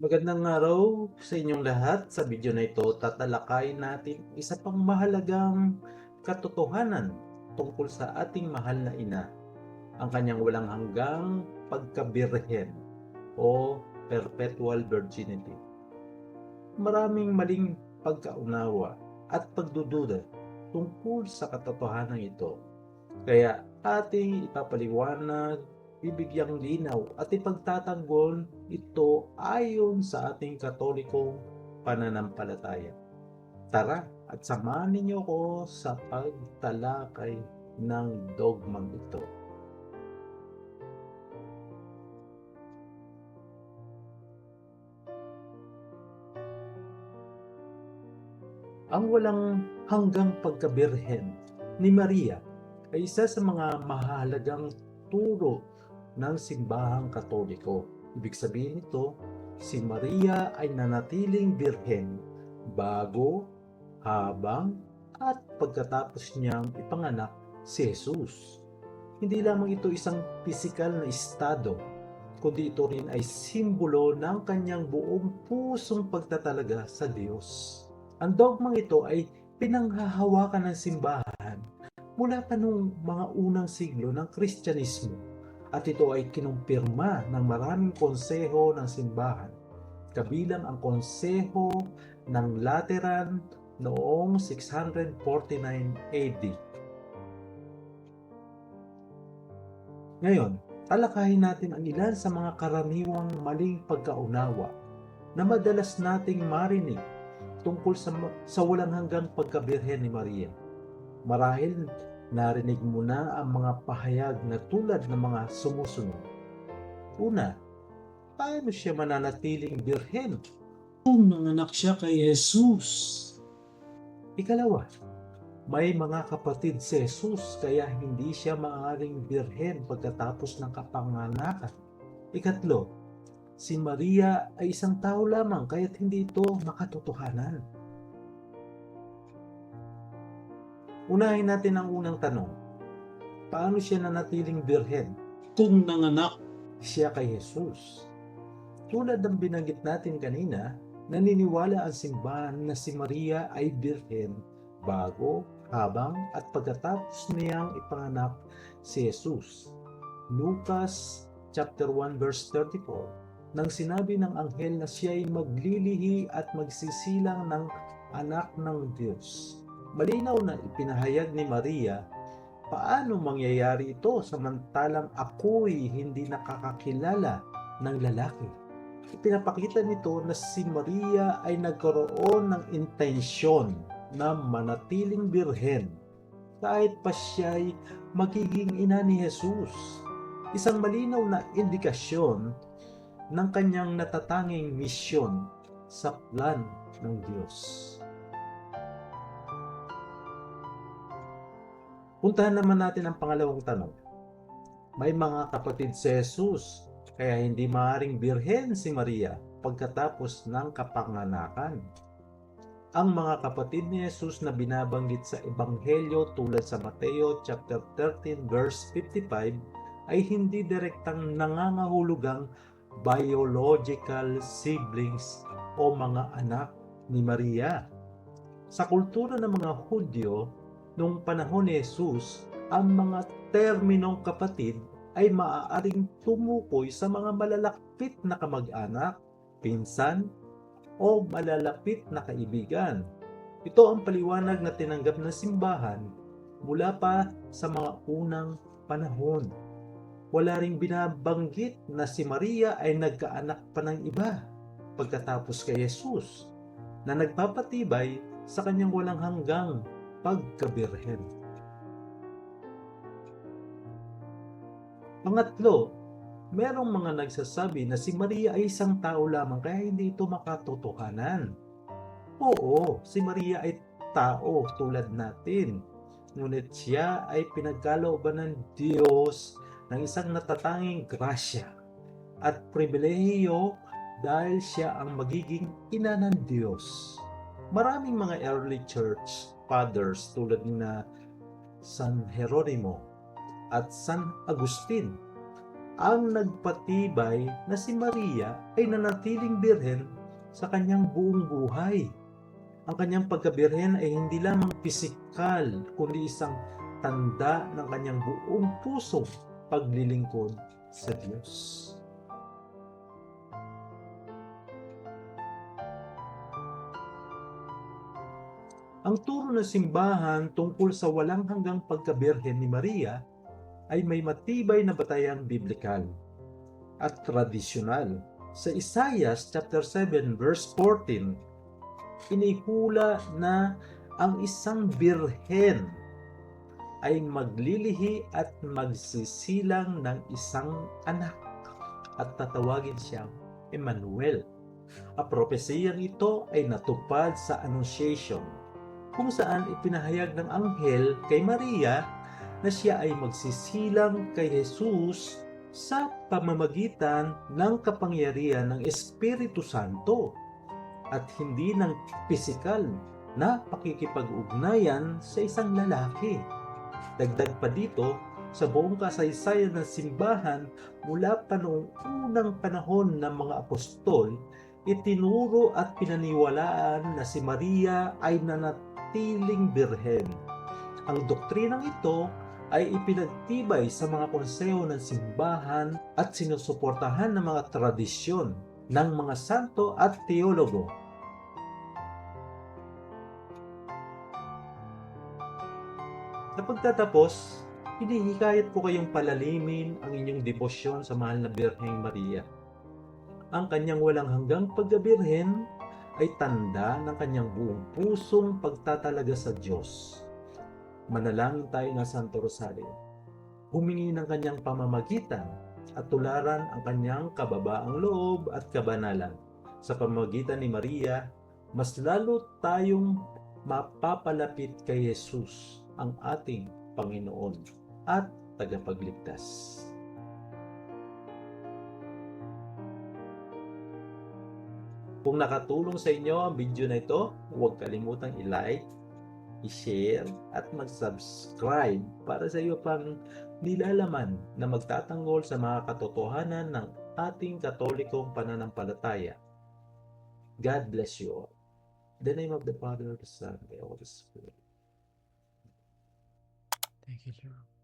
Magandang araw sa inyong lahat. Sa video na ito, tatalakayin natin isa pang mahalagang katotohanan tungkol sa ating mahal na ina. Ang kanyang walang hanggang pagkabirhen o perpetual virginity. Maraming maling pagkaunawa at pagdududa tungkol sa katotohanan ito. Kaya ating ipapaliwanag bibigyang linaw at ipagtatanggol ito ayon sa ating katolikong pananampalataya. Tara at samahan ninyo ko sa pagtalakay ng dogmang ito. Ang walang hanggang pagkabirhen ni Maria ay isa sa mga mahalagang turo ng simbahang katoliko. Ibig sabihin nito, si Maria ay nanatiling birhen bago, habang, at pagkatapos niyang ipanganak si Jesus. Hindi lamang ito isang pisikal na estado, kundi ito rin ay simbolo ng kanyang buong pusong pagtatalaga sa Diyos. Ang dogmang ito ay pinanghahawakan ng simbahan mula pa noong mga unang siglo ng Kristyanismo at ito ay kinumpirma ng maraming konseho ng simbahan, kabilang ang konseho ng Lateran noong 649 AD. Ngayon, talakayin natin ang ilan sa mga karaniwang maling pagkaunawa na madalas nating marinig tungkol sa, sa walang hanggang pagkabirhen ni Maria. Marahil narinig mo na ang mga pahayag na tulad ng mga sumusunod. Una, paano siya mananatiling birhen? Kung nanganak siya kay Jesus. Ikalawa, may mga kapatid si Jesus kaya hindi siya maaaring birhen pagkatapos ng kapanganakan. Ikatlo, si Maria ay isang tao lamang kaya't hindi ito makatotohanan. Unahin natin ang unang tanong. Paano siya nanatiling birhen? Kung nanganak Siya kay Jesus. Tulad ng binanggit natin kanina, naniniwala ang simbahan na si Maria ay birhen bago, habang at pagkatapos niyang ipanganak si Jesus. Lucas chapter 1 verse 34 nang sinabi ng anghel na siya ay maglilihi at magsisilang ng anak ng Diyos. Malinaw na ipinahayag ni Maria paano mangyayari ito samantalang ako'y hindi nakakakilala ng lalaki. Ipinapakita nito na si Maria ay nagkaroon ng intensyon na manatiling birhen kahit pa siya'y magiging ina ni Jesus. Isang malinaw na indikasyon ng kanyang natatanging misyon sa plan ng Diyos. Puntahan naman natin ang pangalawang tanong. May mga kapatid si Jesus, kaya hindi maaring birhen si Maria pagkatapos ng kapanganakan. Ang mga kapatid ni Jesus na binabanggit sa Ebanghelyo tulad sa Mateo chapter 13 verse 55 ay hindi direktang nangangahulugang biological siblings o mga anak ni Maria. Sa kultura ng mga Hudyo, noong panahon ni Jesus, ang mga terminong kapatid ay maaaring tumukoy sa mga malalapit na kamag-anak, pinsan, o malalapit na kaibigan. Ito ang paliwanag na tinanggap ng simbahan mula pa sa mga unang panahon. Wala ring binabanggit na si Maria ay nagkaanak pa ng iba pagkatapos kay Jesus na nagpapatibay sa kanyang walang hanggang pagkabirhen. Pangatlo, merong mga nagsasabi na si Maria ay isang tao lamang kaya hindi ito makatotohanan. Oo, si Maria ay tao tulad natin. Ngunit siya ay pinagkalooban ng Diyos ng isang natatanging grasya at pribilehiyo dahil siya ang magiging ina ng Diyos. Maraming mga early church fathers tulad na San Jeronimo at San Agustin ang nagpatibay na si Maria ay nanatiling birhen sa kanyang buong buhay. Ang kanyang pagkabirhen ay hindi lamang pisikal, kundi isang tanda ng kanyang buong pusong paglilingkod sa Diyos. Ang turo ng simbahan tungkol sa walang hanggang pagkabirhen ni Maria ay may matibay na batayang biblikal at tradisyonal. Sa Isaiah chapter 7 verse 14, inikula na ang isang birhen ay maglilihi at magsisilang ng isang anak at tatawagin siyang Emmanuel. Ang propesiyang ito ay natupad sa Annunciation kung saan ipinahayag ng anghel kay Maria na siya ay magsisilang kay Jesus sa pamamagitan ng kapangyarihan ng Espiritu Santo at hindi ng pisikal na pakikipag-ugnayan sa isang lalaki. Dagdag pa dito, sa buong kasaysayan ng simbahan mula pa noong unang panahon ng mga apostol, itinuro at pinaniwalaan na si Maria ay nanatiling birhen. Ang doktrinang ito ay ipinagtibay sa mga konseho ng simbahan at sinusuportahan ng mga tradisyon ng mga santo at teologo. Sa pagtatapos, hinihikayat ko kayong palalimin ang inyong debosyon sa mahal na Birheng Maria. Ang kanyang walang hanggang pagkabirhen ay tanda ng kanyang buong pusong pagtatalaga sa Diyos. Manalangin tayo ng Santo Rosario. Humingi ng kanyang pamamagitan at tularan ang kanyang kababaang loob at kabanalan. Sa pamamagitan ni Maria, mas lalo tayong mapapalapit kay Jesus, ang ating Panginoon at tagapagligtas. Kung nakatulong sa inyo ang video na ito, huwag kalimutang i-like, i-share at mag-subscribe para sa iyo pang nilalaman na magtatanggol sa mga katotohanan ng ating katolikong pananampalataya. God bless you all. In the name of the Father, the Son, and the Holy Spirit. Thank you, Lord.